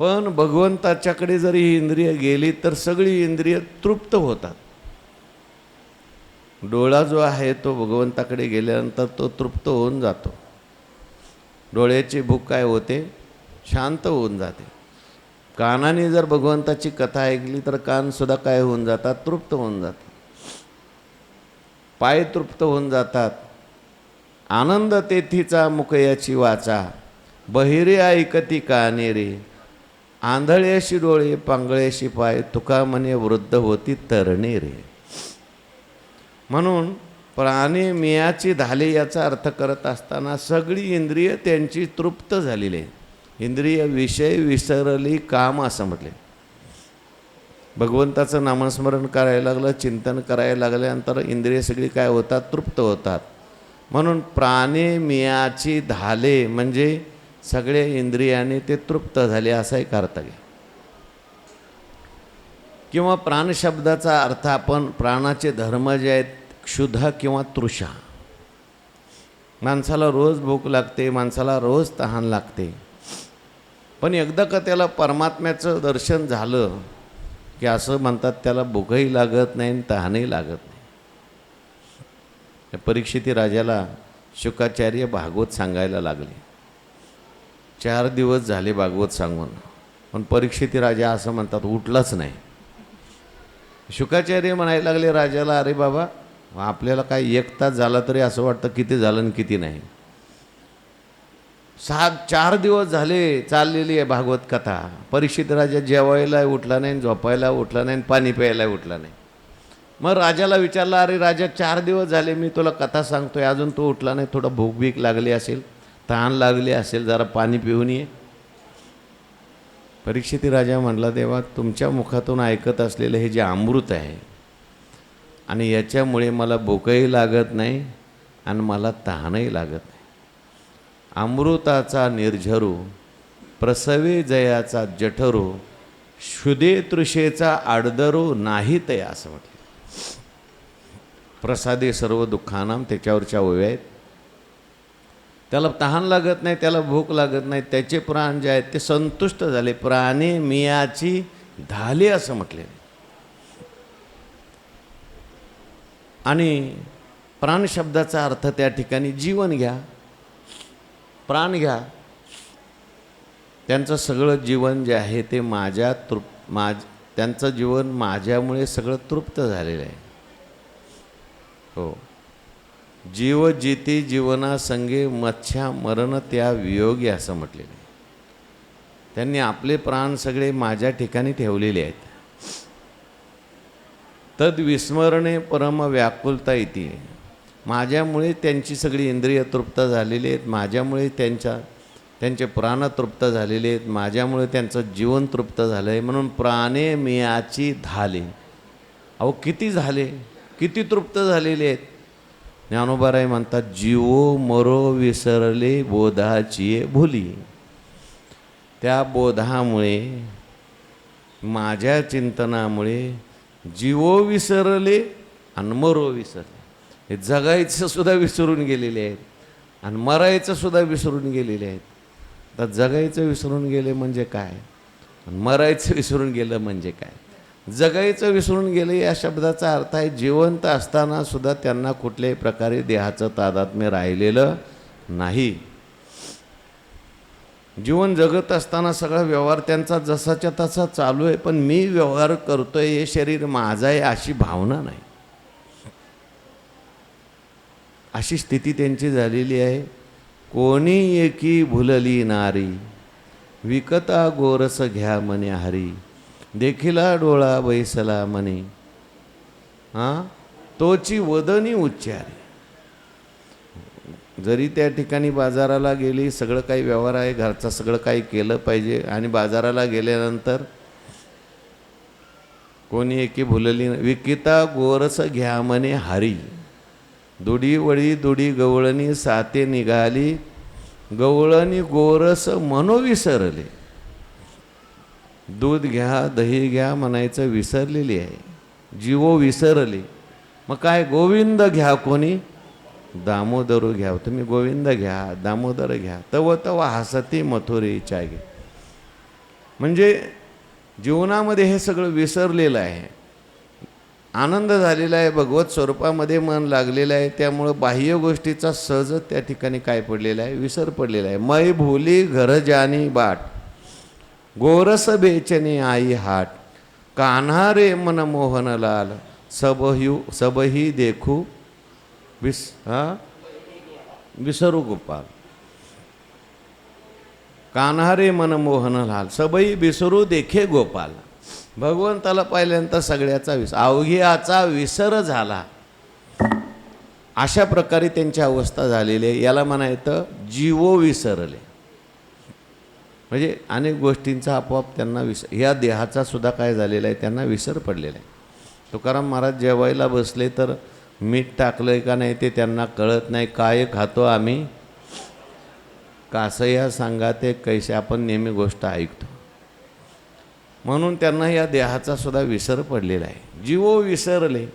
पण भगवंताच्याकडे जरी ही इंद्रिय गेली तर सगळी इंद्रिय तृप्त होतात. डोळा जो आहे तो भगवंताकडे गेल्यानंतर तो तृप्त होऊन जातो. डोळ्याची भूक काय होते? शांत होऊन जाते. कानाने जर भगवंताची कथा ऐकली तर कानसुद्धा काय होऊन जातात? तृप्त होऊन जातात पाय तृप्त होऊन जातात. आनंद तेथीचा मुकयाची वाचा. बहिरे ऐकती काने रे आंधळ्याशी डोळे पांगळ्याशी पाय तुका म्हणे वृद्ध होती तरणे रे. म्हणून प्राणी मियाची धाले याचा अर्थ करत असताना सगळी इंद्रिय त्यांची तृप्त झालेली. आहे इंद्रिय विषय विसरली काम असं म्हटले. भगवंताचं नामस्मरण करायला लागलं चिंतन करायला लागल्यानंतर इंद्रिय सगळी काय होतात? तृप्त होतात. म्हणून प्राणी मियाची धाले म्हणजे सगळे इंद्रियाने ते तृप्त झाले असा एक घ्या किंवा प्राणशब्दाचा अर्थ आपण प्राणाचे धर्म जे आहेत क्षुधा किंवा तृषा. माणसाला रोज भूक लागते माणसाला रोज तहान लागते. पण एकदा का त्याला परमात्म्याचं दर्शन झालं की असं म्हणतात त्याला भूकही लागत नाही आणि तहानही लागत नाही. परीक्षिती राजाला शुकाचार्य भागवत सांगायला लागले. चार दिवस झाले भागवत सांगून. पण परीक्षिती राजा असं म्हणतात उठलाच नाही. शुकाचार्य म्हणायला लागले राजाला अरे बाबा आपल्याला काय एक तास झाला तरी असं वाटतं किती झालं आणि किती नाही. सात चार दिवस झाले चाललेली आहे भागवत कथा. परीक्षित राजा जेवायला उठला नाही झोपायला उठला नाही पाणी प्यायला उठला नाही. मग राजाला विचारलं अरे राजा चार दिवस झाले मी तुला कथा सांगतोय अजून तो उठला नाही थोडं भूक भीक लागली असेल. तहान लागली असेल जरा पाणी पिऊन ये. परीक्षिती राजा म्हटला देवा तुमच्या मुखातून ऐकत असलेलं हे जे अमृत आहे आणि याच्यामुळे मला भूकही लागत नाही आणि मला तहानही लागत नाही. अमृताचा निर्झरू प्रसवे जयाचा जठरू शुदे तृषेचा आडदरो नाही ते असं म्हटलं. प्रसादे सर्व दुःखानाम त्याच्यावरच्या ओव्या आहेत. त्याला तहान लागत नाही त्याला भूक लागत नाही त्याचे प्राण जे आहेत ते संतुष्ट झाले. प्राणी मियाची धाले असं म्हटले. आणि प्राण शब्दाचा अर्थ त्या ठिकाणी जीवन घ्या. प्राण घ्या. त्यांचं सगळं जीवन जे आहे ते माझ्या तृप माझ त्यांचं जीवन माझ्यामुळे सगळं तृप्त झालेलं आहे. हो. जीव जीती जीवना संगे मच्छा मरण त्या वियोगी असं म्हटलेलं आहे. त्यांनी आपले प्राण सगळे माझ्या ठिकाणी ठेवलेले आहेत. तद विस्मरणे परम व्याकुलता येते माझ्यामुळे त्यांची सगळी इंद्रिय तृप्त झालेली आहेत. माझ्यामुळे त्यांच्या त्यांचे प्राण तृप्त झालेले आहेत. माझ्यामुळे त्यांचं जीवन तृप्त झालं आहे म्हणून प्राणे मियाची धाले. अहो किती झाले? किती तृप्त झालेले आहेत? ज्ञानोबाराय म्हणतात जीवो मरो विसरले बोधाची भुली. त्या बोधामुळे माझ्या चिंतनामुळे जीवो विसरले आणि मरो विसरले. हे जगायचं सुद्धा विसरून गेलेले आहेत आणि मरायचं सुद्धा विसरून गेलेले आहेत. तर जगायचं विसरून गेले म्हणजे काय? आणि मरायचं विसरून गेलं म्हणजे काय? जगायचं विसरून गेलं या शब्दाचा अर्थ आहे जिवंत असताना सुद्धा त्यांना कुठल्याही प्रकारे देहाचं तादात्म्य राहिलेलं नाही. जीवन जगत असताना सगळा व्यवहार त्यांचा जसाच्या तसा चालू आहे पण मी व्यवहार करतोय हे शरीर माझं आहे अशी भावना नाही. अशी स्थिती त्यांची झालेली आहे. कोणी एकी भुलली नारी विकता गोरस घ्या मने हरी. देखिला डोळा बैसला म्हणे. हां? तोची वदनी उच्चारे. जरी त्या ठिकाणी बाजाराला गेली सगळं काही व्यवहार आहे घरचं सगळं काही केलं पाहिजे आणि बाजाराला गेल्यानंतर कोणी एकी भुलली विकिता गोरस घ्या म्हणे हरी. दुडी वळी दुडी गवळणी साते निघाली गवळणी गोरस मनोविसरले दूध घ्या दही घ्या म्हणायचं विसरलेली आहे. जीवो विसरली. मग काय गोविंद घ्या कोणी? दामोदर घ्या. तुम्ही गोविंद घ्या दामोदर घ्या. तव तव हसती मथुरेच्या घे म्हणजे जीवनामध्ये हे सगळं विसरलेलं आहे. आनंद झालेला आहे भगवत स्वरूपामध्ये मन लागलेलं आहे. त्यामुळं बाह्य गोष्टीचा सहजच त्या ठिकाणी काय पडलेला आहे? विसर पडलेला आहे. मै भोली घर जानी बाट. गोरस बेचने आई हाट कान्हा रे मन मोहन लाल सबही देखू विस हा विसरू गोपाल कान्हा रे मन मोहन लाल सबई विसरू देखे गोपाल भगवंताला पाहिल्यानंतर सगळ्याचा विस अवघ्याचा विसर झाला अशा प्रकारे त्यांची अवस्था झालेली आहे. याला म्हणायचं जीवो विसरले. म्हणजे अनेक गोष्टींचा आपोआप त्यांना विस ह्या देहाचा सुद्धा काय झालेला आहे त्यांना विसर पडलेला आहे. तुकाराम महाराज जेवायला बसले तर मीठ टाकलं आहे का नाही ते त्यांना कळत नाही. काय खातो आम्ही? कासया सांगा ते कैसे आपण नेहमी गोष्ट ऐकतो. म्हणून त्यांना या देहाचा सुद्धा विसर पडलेला आहे. जीवो विसरले.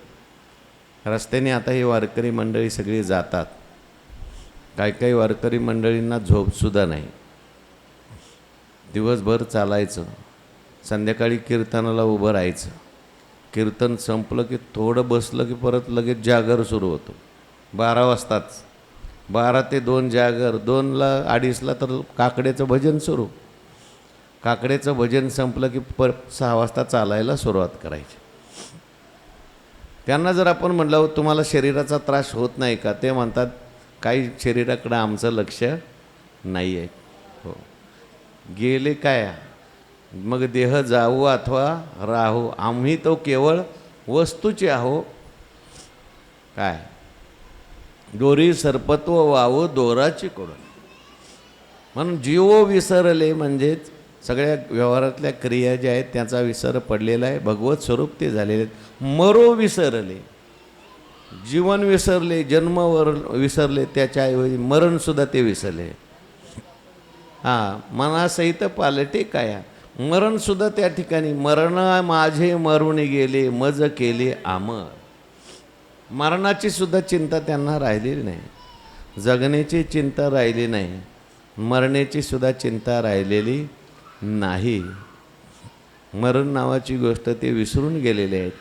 रस्त्याने आता ही वारकरी मंडळी सगळी जातात. काही काही वारकरी मंडळींना झोपसुद्धा नाही. दिवसभर चालायचं. संध्याकाळी कीर्तनाला उभं राहायचं. कीर्तन संपलं की थोडं बसलं की परत लगेच जागर सुरू होतो. बारा वाजताच. बारा ते दोन जागर दोनला अडीचला तर काकड्याचं भजन सुरू. काकड्याचं भजन संपलं की पर सहा वाजता चालायला सुरुवात करायची. त्यांना जर आपण म्हणलं तुम्हाला शरीराचा त्रास होत नाही का? ते म्हणतात काही शरीराकडं आमचं लक्ष नाही आहे हो. गेले काय? मग देह जाऊ अथवा राहू. आम्ही तो केवळ वस्तूचे आहो. काय? दोरी सर्पत्व वावो दोराची करून. म्हणून जीवो विसरले म्हणजेच सगळ्या व्यवहारातल्या क्रिया ज्या आहेत त्याचा विसर पडलेला आहे. भगवत स्वरूप ते झालेले आहेत. मरो विसरले. जीवन विसरले जन्म विसरले त्याच्याऐवजी मरणसुद्धा ते विसरले. हां मनासहित पालटे काया. मरणसुद्धा त्या ठिकाणी मरण माझे मरून गेले मज केले आमर मरणाची सुद्धा चिंता त्यांना राहिलेली नाही. जगण्याची चिंता राहिली नाही. मरण्याची सुद्धा चिंता राहिलेली नाही. मरण नावाची गोष्ट ते विसरून गेलेले आहेत.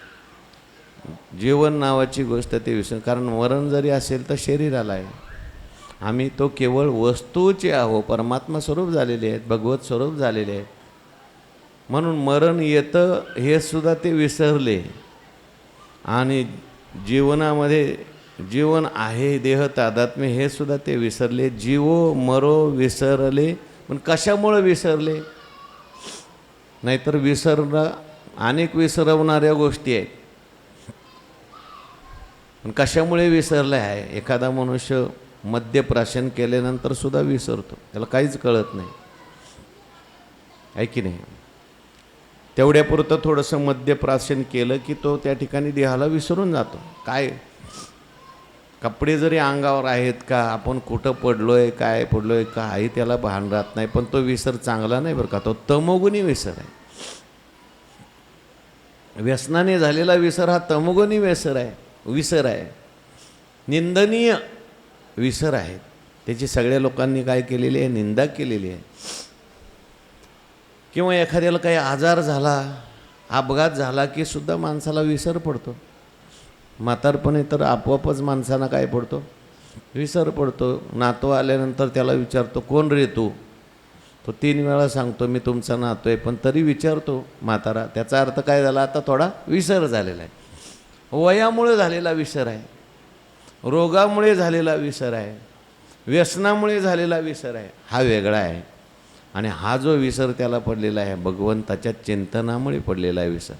जीवन नावाची गोष्ट ते विसरून कारण मरण जरी असेल तर शरीराला आहे. आम्ही तो केवळ वस्तूचे आहो परमात्मा स्वरूप झालेले आहेत भगवत स्वरूप झालेले आहेत. म्हणून मरण येतं हे सुद्धा ते विसरले. आणि जीवनामध्ये जीवन आहे देह तादात्म्य हे सुद्धा ते विसरले. जीवो मरो विसरले. पण कशामुळं विसरले? नाहीतर विसरणं अनेक विसरवणाऱ्या गोष्टी आहेत. पण कशामुळे विसरले आहे? एखादा मनुष्य मद्यप्राशन केल्यानंतर सुद्धा विसरतो. त्याला काहीच कळत नाही. आहे की नाही? तेवढ्यापुरतं थोडंसं मद्यप्राशन केलं की तो त्या ठिकाणी देहाला विसरून जातो. काय? कपडे जरी अंगावर आहेत का? आपण कुठं पडलो आहे काय पडलो आहे काही त्याला भान राहत नाही पण तो विसर चांगला नाही बरं का? तो तमोगुणी विसर आहे. व्यसनाने झालेला विसर हा तमोगुणी विसर आहे. विसर आहे. निंदनीय. विसर आहे त्याची सगळ्या लोकांनी काय केलेली आहे? निंदा केलेली आहे. किंवा एखाद्याला काही आजार झाला अपघात झाला की सुद्धा माणसाला विसर पडतो. म्हातारपणे तर आपोआपच माणसांना काय पडतो? विसर पडतो. नातो आल्यानंतर त्याला विचारतो कोण रे तू? तो तीन वेळा सांगतो मी तुमचा नातो आहे. पण तरी विचारतो म्हातारा त्याचा अर्थ काय झाला? आता थोडा विसर झालेला आहे. वयामुळे झालेला विसर आहे. रोगामुळे झालेला विसर आहे. व्यसनामुळे झालेला विसर आहे. हा वेगळा आहे. आणि हा जो विसर त्याला पडलेला आहे भगवंताच्या चिंतनामुळे पडलेला आहे विसर.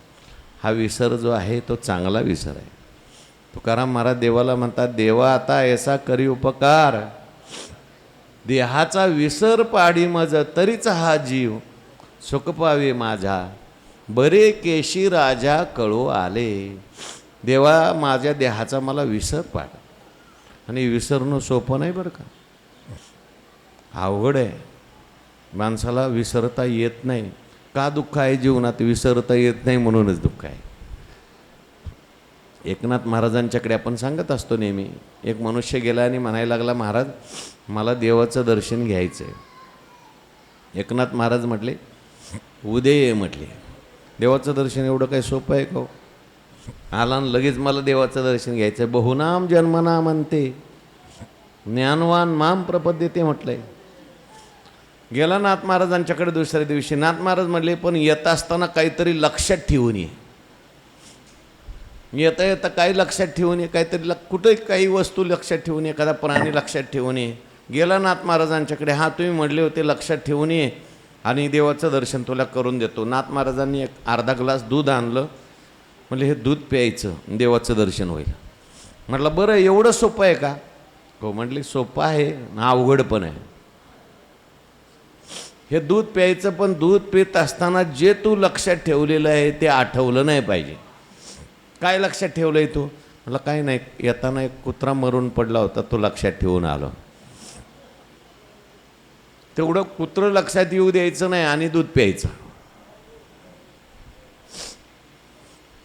हा विसर जो आहे तो चांगला विसर आहे. तुकाराम महाराज देवाला म्हणतात देवा आता ऐसा करी उपकार. देहाचा विसर पाडी मज तरीच हा जीव. सुखपावे माझा. बरे केशी राजा कळू आले. देवा माझ्या देहाचा मला विसर पाड. आणि विसरणं सोपं नाही बरं का? अवघड आहे. माणसाला विसरता येत नाही. का दुःख आहे जीवनात? विसरता येत नाही म्हणूनच दुःख आहे. एकनाथ महाराजांच्याकडे आपण सांगत असतो नेहमी एक मनुष्य गेला आणि म्हणायला लागला महाराज मला देवाचं दर्शन घ्यायचं आहे एकनाथ महाराज म्हटले उदय म्हटले. देवाचं दर्शन एवढं काही सोपं आहे का हो? आला आणि लगेच मला देवाचं दर्शन घ्यायचं आहे बहुनाम जन्मना म्हणते ज्ञानवान माम प्रपद्यते म्हटलंय. गेला नाथ महाराजांच्याकडे दुसऱ्या दिवशी. नाथ महाराज म्हटले पण येत असताना काहीतरी लक्षात ठेवून ये. येता येता काही लक्षात ठेवून ये काहीतरी लक कुठे काही वस्तू लक्षात ठेवून एखादा प्राणी लक्षात ठेवून ये. गेला नाथ महाराजांच्याकडे हा तुम्ही म्हटले होते लक्षात ठेवून ये आणि देवाचं दर्शन तुला करून देतो. नाथ महाराजांनी एक अर्धा ग्लास दूध आणलं. म्हणले हे दूध प्यायचं देवाचं दर्शन होईल. म्हटलं बरं एवढं सोपं आहे का? हो म्हटले सोपं आहे ना अवघड पण आहे. हे दूध प्यायचं पण दूध पित असताना जे तू लक्षात ठेवलेलं आहे ते आठवलं नाही पाहिजे. काय लक्षात ठेवलं आहे तू? म्हटलं काय नाही येताना एक कुत्रा मरून पडला होता तो लक्षात ठेवून आलो. तेवढं कुत्रं लक्षात येऊ द्यायचं नाही आणि दूध प्यायचं.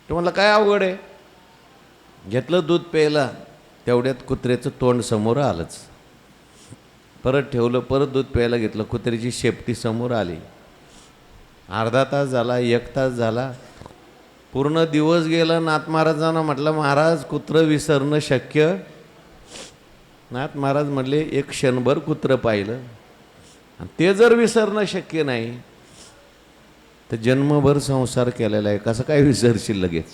ते म्हणलं काय अवघड आहे? घेतलं दूध प्यायला तेवढ्यात कुत्र्याचं तोंड समोर आलंच. परत ठेवलं परत दूध प्यायला घेतलं कुत्र्याची शेपटी समोर आली. अर्धा तास झाला एक तास झाला. पूर्ण दिवस गेला नाथ महाराजांना म्हटलं महाराज कुत्रं विसरणं शक्य? नाथ महाराज म्हटले एक क्षणभर कुत्रं पाहिलं. आणि ते जर विसरणं शक्य नाही तर जन्मभर संसार केलेला आहे कसं काय विसरशील लगेच?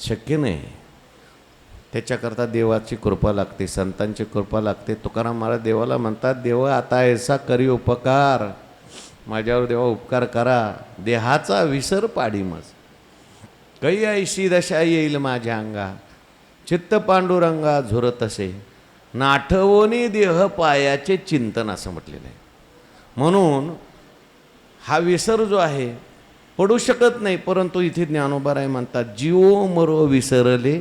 शक्य नाही. त्याच्याकरता देवाची कृपा लागते संतांची कृपा लागते. तुकाराम महाराज देवाला म्हणतात देव आता ऐसा करी उपकार. माझ्यावर देवा उपकार करा. देहाचा विसर पाडी मज. काही ऐशी दशा येईल माझ्या अंगा. चित्त पांडुरंगा झुरत असे. नाठवोनी देह पायाचे चिंतन असं म्हटलेलं आहे. म्हणून हा विसर जो आहे पडू शकत नाही परंतु इथे ज्ञानोबा राय म्हणतात जीवो मरो विसरले.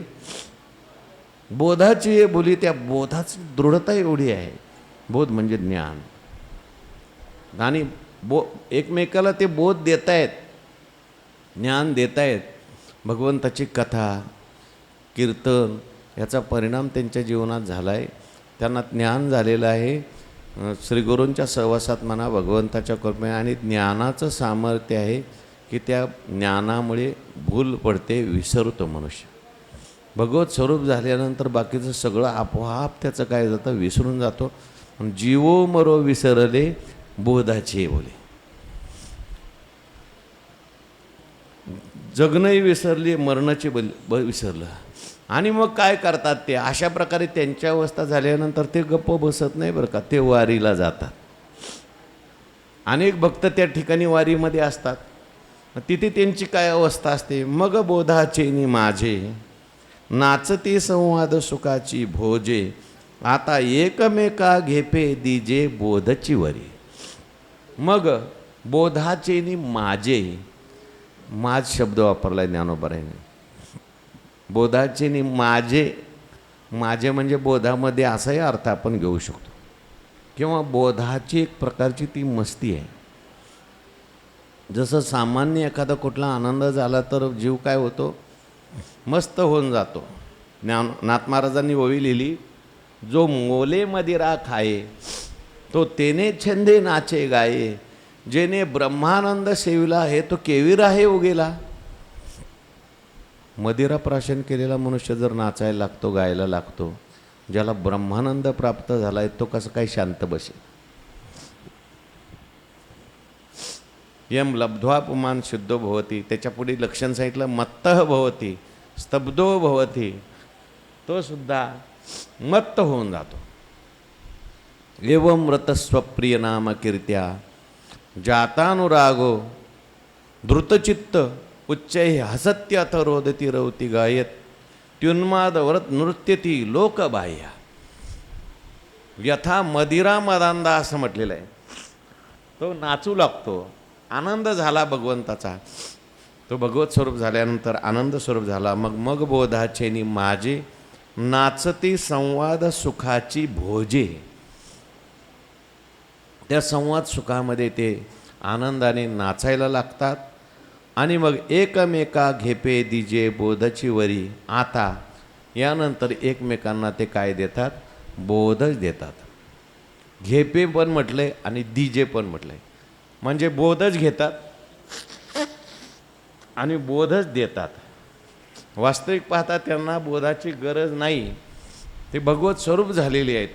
बोधाची हे बोली त्या बोधाची दृढता एवढी आहे. बोध म्हणजे ज्ञान. आणि बो एकमेकाला ते बोध देतायत ज्ञान देतायत. भगवंताची कथा कीर्तन याचा परिणाम त्यांच्या जीवनात झाला आहे त्यांना ज्ञान झालेलं आहे. श्रीगुरूंच्या सहवासात म्हणा भगवंताच्या कृपे आणि ज्ञानाचं सामर्थ्य आहे की त्या ज्ञानामुळे भूल पडते विसरतो मनुष्य. भगवत स्वरूप झाल्यानंतर बाकीचं सगळं आपोआप त्याचं काय जातं विसरून जातो. जीवो मरो विसरले बोधाचे बोले. जगणंही विसरले मरणाची बल ब विसरलं. आणि मग काय करतात ते? अशा प्रकारे त्यांची अवस्था झाल्यानंतर ते गप्प बसत नाही बरं का. ते वारीला जातात. अनेक भक्त त्या ठिकाणी वारीमध्ये असतात. तिथे त्यांची काय अवस्था असते? मग बोधाचे नि माझे नाचते संवाद सुखाची भोजे आता एकमेका घेपे दिजे बोधची वरी. मग बोधाचे नि माझे माझ शब्द वापरला ज्ञानोबरायने बोधाचे नि माझे माझे म्हणजे बोधामध्ये असाही अर्थ आपण घेऊ शकतो. किंवा बोधाची एक प्रकारची ती मस्ती आहे. जसं सामान्य एखादा कुठला आनंद झाला तर जीव काय होतो? मस्त होऊन जातो. ज्ञान नाथ महाराजांनी ओवी लिहिली जो मोले मदिरा खाये तो तेने छंदे नाचे गाये जेने ब्रह्मानंद सेविला हे तो केवी आहे उगेला. मदिरा प्राशन केलेला मनुष्य जर नाचायला लागतो गायला लागतो ज्याला ब्रह्मानंद प्राप्त झाला आहे तो कसं काय शांत बसेल? यम लब्ध्वा शुद्ध शुद्धो भवती त्याच्यापुढे लक्षण सांगितलं मत्तः भवती स्तब्धो भवती तो सुद्धा मत्त होऊन जातो. एवं रतस्वप्रिय नाम कीर्त्या जातानुरागो धृतचित्त उच्चै हसत्यथ रोदती रवती गायत। त्युन्माद व्रत नृत्यती लोकबाह्या। यथा मदिरा मदांदा असं म्हटलेलं आहे। तो नाचू लागतो आनंद झाला भगवंताचा। तो भगवत स्वरूप झाल्यानंतर आनंद स्वरूप झाला मग मग बोधाचेनी माझे नाचती संवाद सुखाची भोजे। त्या संवाद सुखामध्ये ते आनंदाने नाचायला लागतात आणि मग एकमेका घेपे दिजे बोधची वरी. आता यानंतर एकमेकांना ते काय देतात? बोधच देतात. घेपे पण म्हटलंय आणि दिजे पण म्हटलंय म्हणजे बोधच घेतात आणि बोधच देतात. वास्तविक पाहता त्यांना बोधाची गरज नाही. ते भगवत स्वरूप झालेले आहेत.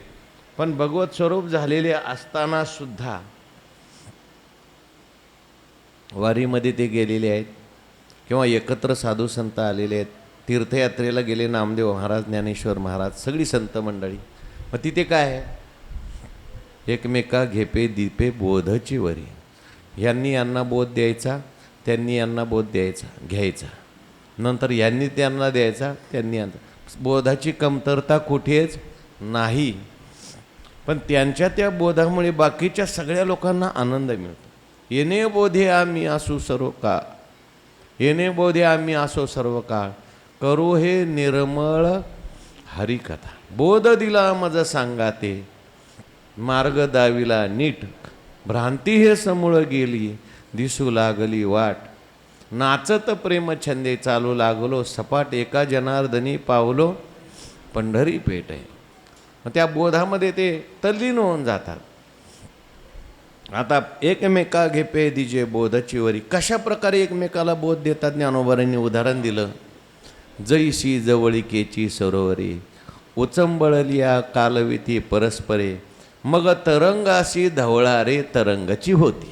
पण भगवत स्वरूप झालेले असताना सुद्धा वारीमध्ये ते गेलेले आहेत. किंवा एकत्र साधू संत आलेले आहेत. तीर्थयात्रेला गेले नामदेव महाराज ज्ञानेश्वर महाराज सगळी संत मंडळी. मग तिथे काय आहे? एकमेका घेपे दीपे बोधची वरी. यांनी यांना बोध द्यायचा त्यांनी यांना बोध द्यायचा घ्यायचा. नंतर यांनी त्यांना द्यायचा त्यांनी बोधाची कमतरता कुठेच नाही. पण त्यांच्या त्या बोधामुळे बाकीच्या सगळ्या लोकांना आनंद मिळतो. येणे बोधे आम्ही असू सर्व का येणे बोधे आम्ही असो सर्व काळ करू हे निर्मळ हरिकथा. बोध दिला मज सांगाते. मार्ग दाविला नीट. भ्रांती हे समूळ गेली दिसू लागली वाट. नाचत प्रेम छंदे चालू लागलो सपाट एका जनार्दनी पावलो पंढरी पेट आहे त्या बोधामध्ये ते तल्लीन होऊन जातात. आता एकमेका घेपे दिजे बोधाची वरी कशा प्रकारे एकमेकाला बोध देतात? ज्ञानोबारांनी उदाहरण दिलं. जैशी जवळिकेची सरोवरी उचंबळलिया कालविती परस्परे मग तरंग अशी धवळारे तरंगची होती.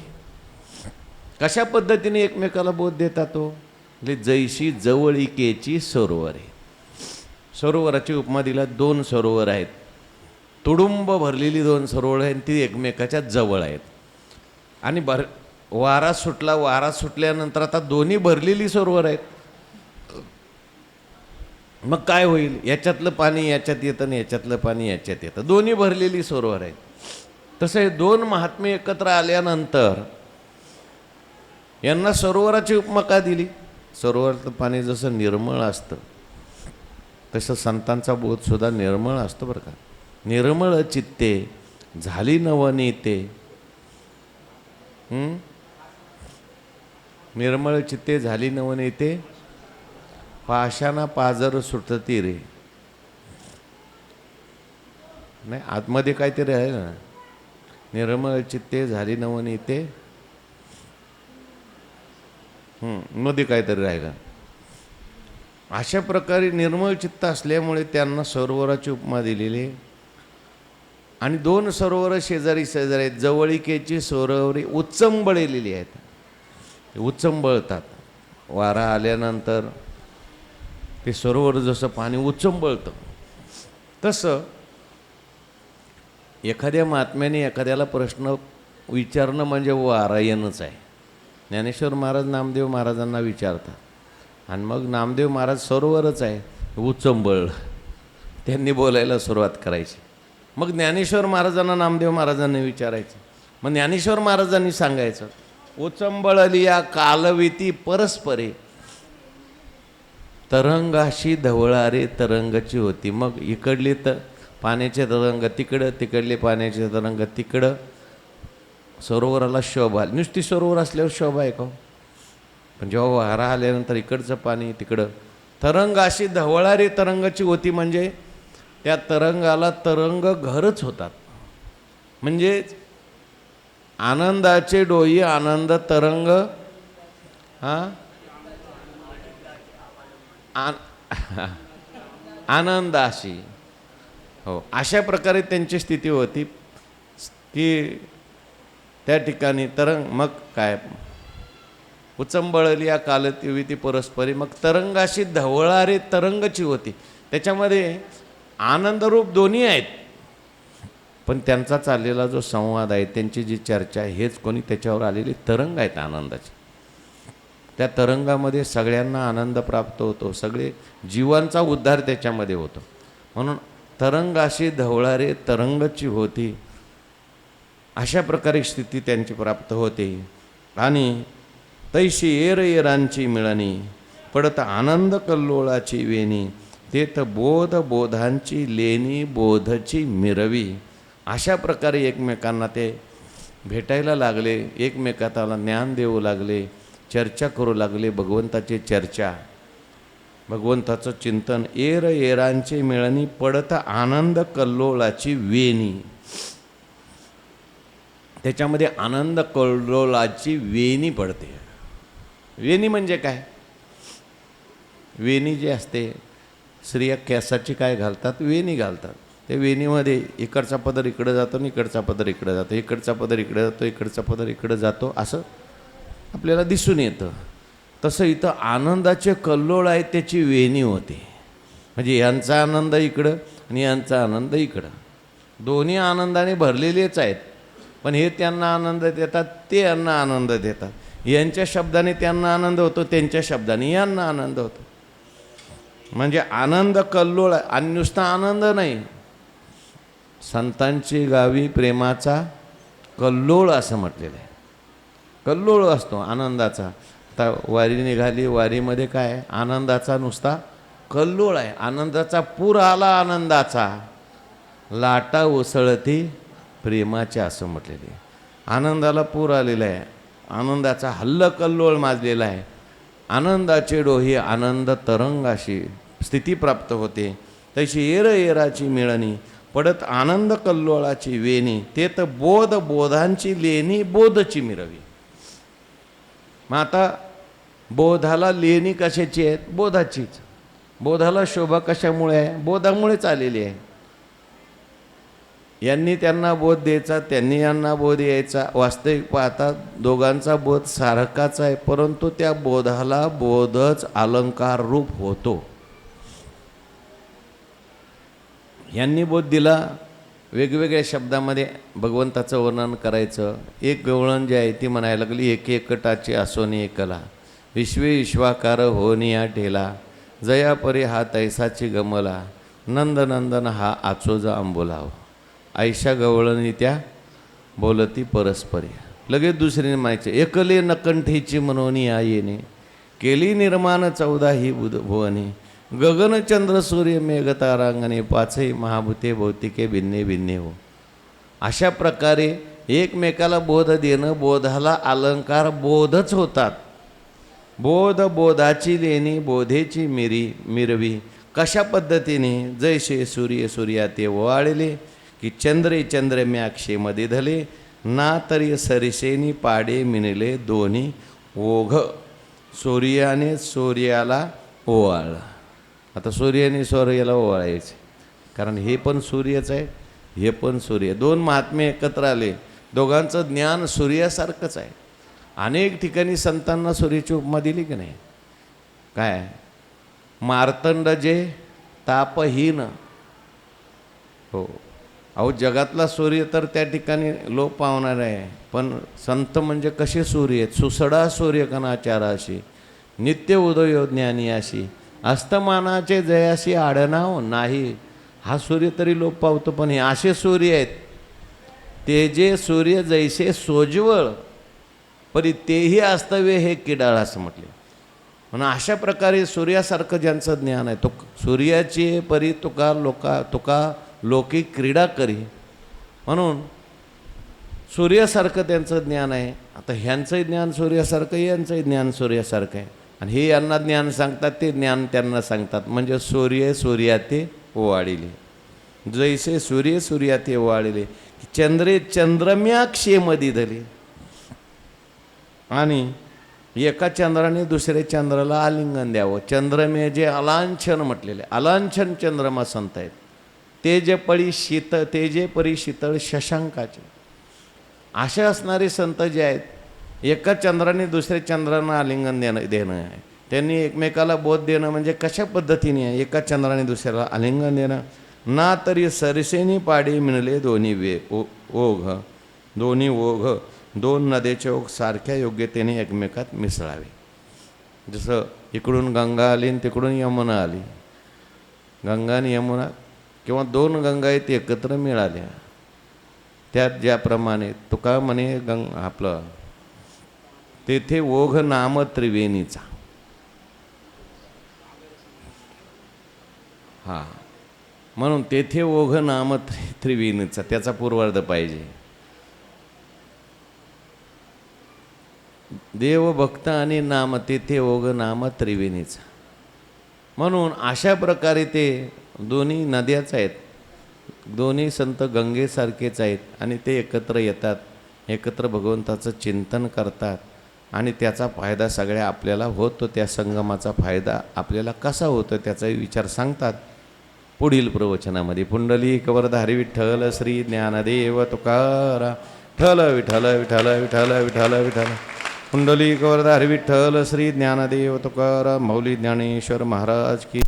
कशा पद्धतीने एकमेकाला बोध देतात तो? म्हणजे जैशी जवळिकेची सरोवरे. सरोवराची उपमा दिला दोन सरोवर आहेत. तुडुंब भरलेली दोन सरोवर आहेत ती एकमेकाच्या जवळ आहेत. आणि भर वारा सुटला वारा सुटल्यानंतर आता दोन्ही भरलेली सरोवर आहेत. मग काय होईल? याच्यातलं पाणी याच्यात येतं आणि याच्यातलं पाणी याच्यात येतं. दोन्ही भरलेली सरोवर आहेत. तसे दोन महात्मे एकत्र आल्यानंतर यांना सरोवराची उपमा का दिली? सरोवरातलं पाणी जसं निर्मळ असतं तसं संतांचा बोधसुद्धा निर्मळ असतो बरं का. निर्मळ चित्ते झाली नवनीते नेते निर्मळ चित्ते झाली नवनीते पाशाना पाजर सुटती रे. नाही आतमध्ये काहीतरी आहे ना. निर्मळ चित्ते झाली नवनीते. येते मध्ये काहीतरी राहिलं. अशा प्रकारे निर्मळ चित्त असल्यामुळे त्यांना सरोवराची उपमा दिलेली आहे. आणि दोन सरोवर शेजारी शेजारी आहेत. जवळिकेची सरोवरे उच्चंबळलेली आहेत. उच्चंबळतात वारा आल्यानंतर ते सरोवर जसं पाणी उच्चंबळतं तसं एखाद्या महात्म्याने एखाद्याला प्रश्न विचारणं म्हणजे वारायणच आहे. ज्ञानेश्वर महाराज नामदेव महाराजांना विचारतात. आणि मग नामदेव महाराज सरोवरच आहे उचंबळ. त्यांनी बोलायला सुरुवात करायची. मग ज्ञानेश्वर महाराजांना नामदेव महाराजांनी विचारायचं. मग ज्ञानेश्वर महाराजांनी सांगायचं उचंबळली या कालविती परस्परे तरंगाशी धवळारे तरंगची होती. मग इकडली तर पाण्याचे तरंग तिकडं तिकडले पाण्याचे तरंग तिकडं. सरोवराला शोभा नुसती सरोवर असल्यावर शोभा आहे का हो? पण जेव्हा वहारा आल्यानंतर इकडचं पाणी तिकडं. तरंग अशी धवळारी तरंगाची होती म्हणजे त्या तरंगाला तरंग घरच होतात. म्हणजे आनंदाचे डोई आनंद तरंग हां? आन- आनंदाशी. हो अशा प्रकारे त्यांची स्थिती होती की त्या ठिकाणी तरंग मग काय? उचंबळली या कालती परस्परी मग तरंगाशी धवळारे तरंगची होती. त्याच्यामध्ये आनंदरूप दोन्ही आहेत. पण त्यांचा चाललेला जो संवाद आहे त्यांची जी चर्चा आहे हेच कोणी त्याच्यावर आलेली तरंग आहेत आनंदाची. त्या तरंगामध्ये सगळ्यांना आनंद प्राप्त होतो सगळे जीवांचा उद्धार त्याच्यामध्ये होतो. म्हणून तरंगाशी धवळारे तरंगची होती. अशा प्रकारे स्थिती त्यांची प्राप्त होते. आणि तैशी एर येरांची मिळणी पडत आनंद कल्लोळाची वेणी तेथ बोध बोधांची लेणी बोधची मिरवी. अशा प्रकारे एकमेकांना ते भेटायला लागले. एकमेकाला ज्ञान देऊ लागले. चर्चा करू लागले. भगवंताची चर्चा. भगवंताचं चिंतन. एर एरांची मिळणी पडत आनंद कल्लोळाची वेणी. त्याच्यामध्ये आनंद कल्लोळाची वेणी पडते. वेणी म्हणजे काय? वेणी जी असते स्त्रिया केसाची काय घालतात? वेणी घालतात. त्या वेणीमध्ये इकडचा पदर इकडं जातो आणि इकडचा पदर इकडं जातो. इकडचा पदर इकडं जातो इकडचा पदर इकडं जातो असं आपल्याला दिसून येतं. तसं इथं आनंदाचे कल्लोळ आहे त्याची वेणी होते. म्हणजे यांचा आनंद इकडं आणि यांचा आनंद इकडं. दोन्ही आनंदाने भरलेलेच आहेत. पण हे त्यांना आनंद देतात ते यांना आनंद देतात. यांच्या शब्दाने त्यांना आनंद होतो त्यांच्या शब्दाने यांना आनंद होतो. म्हणजे आनंद कल्लोळ आहे. आणि नुसता आनंद नाही. संतांची गावी प्रेमाचा कल्लोळ असं म्हटलेलं आहे. कल्लोळ असतो आनंदाचा. आता वारी निघाली वारीमध्ये काय आनंदाचा नुसता कल्लोळ आहे. आनंदाचा पूर आला आनंदाचा. लाटा उसळती प्रेमाची असं म्हटलेली आनंदाला पूर आलेला आहे. आनंदाचा हल्ल कल्लोळ माजलेला आहे. आनंदाचे डोही आनंद तरंगाशी स्थिती प्राप्त होते. तशी एर एराची मिळणी पडत आनंद कल्लोळाची वेणी ते तर बोध बोधांची लेणी बोधची मिरवी. मग आता बोधाला लेणी कशाची आहेत? बोधाचीच. बोधाला शोभा कशामुळे आहे? बोधामुळेच आलेली आहे. यांनी त्यांना बोध द्यायचा त्यांनी यांना बोध यायचा. वास्तविक पाहता दोघांचा बोध सारखाच आहे परंतु त्या बोधाला बोधच अलंकार रूप होतो. यांनी बोध दिला वेगवेगळ्या शब्दामध्ये भगवंताचं वर्णन करायचं. एक गवळण जी आहे ती म्हणायला लागली एक एकटाची असोनी एकला विश्वे विश्वाकार होनिया ठेला जयापरी हा तैसाची गमला नंदनंदन हा आचोजा आंबोलाव आयशा गवळणी त्या बोलती परस्परी लगेच दुसरीने म्हणायचे एकले नकंठीची म्हणून आईने केली निर्माण चौदा ही बुध भुवने. गगनचंद्र सूर्य मेघतारांगणे पाचही महाभूते भौतिके भिन्ने भिन्ने हो. अशा प्रकारे एकमेकाला बोध देणं बोधाला अलंकार बोधच होतात. बोध बोधाची लेणी बोधेची मिरी मिरवी. कशा पद्धतीने जैसे सूर्य सूर्या ते ओवाळले की चंद्रे चंद्रम्याक्षेमध्ये धले ना तरी सरिसेनी पाडे मिनले दोन्ही ओघ. सूर्याने सूर्याला ओवाळलं. आता सूर्याने सूर्याला ओवाळायचे. कारण हे पण सूर्यच आहे हे पण सूर्य. दोन महात्मे एकत्र आले. दोघांचं ज्ञान सूर्यासारखंच आहे. अनेक ठिकाणी संतांना सूर्याची उपमा दिली की नाही? काय? मार्तंड जे तापहीन. हो. अहो जगातला सूर्य तर त्या ठिकाणी लोप पावणार आहे. पण संत म्हणजे कसे सूर्य आहेत? सुसडा सूर्यकणाचाराशी नित्य उदयो ज्ञानी अशी अस्तमानाचे जयाशी आडनाव नाही. हा सूर्य तरी लोप पावतो पण हे असे सूर्य आहेत. ते जे सूर्य जैसे सोज्वळ परी तेही अस्तव्य हे किडाळ असं म्हटले. म्हणून अशा प्रकारे सूर्यासारखं ज्यांचं ज्ञान आहे तो सूर्याची परी तुका लोका तुका लोकी क्रीडा करी. म्हणून सूर्यासारखं त्यांचं ज्ञान आहे. आता ह्यांचंही ज्ञान सूर्यासारखं यांचंही ज्ञान सूर्यासारखं आहे. आणि हे यांना ज्ञान सांगतात ते ज्ञान त्यांना सांगतात. म्हणजे सूर्य सूर्या ते ओवाळिले. जैसे सूर्य सूर्या ते ओवाळिले. चंद्रे चंद्रम्याक्षेमध्ये धरी. आणि एका चंद्राने दुसऱ्या चंद्राला आलिंगन द्यावं. चंद्रमे जे अलांछन म्हटलेले. अलांछन चंद्रमा संत आहेत ते जे पळी शीत ते जे परी शीतळ शशांकाचे. असे असणारे संत जे आहेत एका चंद्राने दुसऱ्या चंद्रांना आलिंगन देणं देणं आहे. त्यांनी एकमेकाला बोध देणं म्हणजे कशा पद्धतीने आहे? एका चंद्राने दुसऱ्याला आलिंगन देणं. ना तरी सरसेनी पाडी मिळले दोन्ही वे ओ ओघ दोन्ही ओघ दोन नदेचे ओघ सारख्या योग्यतेने एकमेकात मिसळावे. जसं इकडून गंगा आली आणि तिकडून यमुना आली. गंगा आणि यमुना किंवा दोन गंगा आहेत एकत्र मिळाल्या. त्यात ज्याप्रमाणे तुका म्हणे गंग आपलं तेथे ओघ नाम त्रिवेणीचा. हां. म्हणून तेथे ओघ नाम त्रिवेणीचा त्याचा पूर्वार्ध पाहिजे. देव भक्त आणि नाम तेथे ओघ नाम त्रिवेणीचा. म्हणून अशा प्रकारे ते दोन्ही नद्याच आहेत. दोन्ही संत गंगेसारखेच आहेत आणि ते एकत्र येतात एकत्र भगवंताचं चिंतन करतात आणि त्याचा फायदा सगळ्या आपल्याला होतो त्या संगमाचा फायदा आपल्याला कसा होतो त्याचाही विचार सांगतात पुढील प्रवचनामध्ये. पुंडली कवरधारी विठ्ठल श्री ज्ञानदेव तुकारा ठल विठल विठल विठल विठल विठल पुंडली कवरधारी विठ्ठल श्री ज्ञानदेव तुकारा मौली ज्ञानेश्वर महाराज की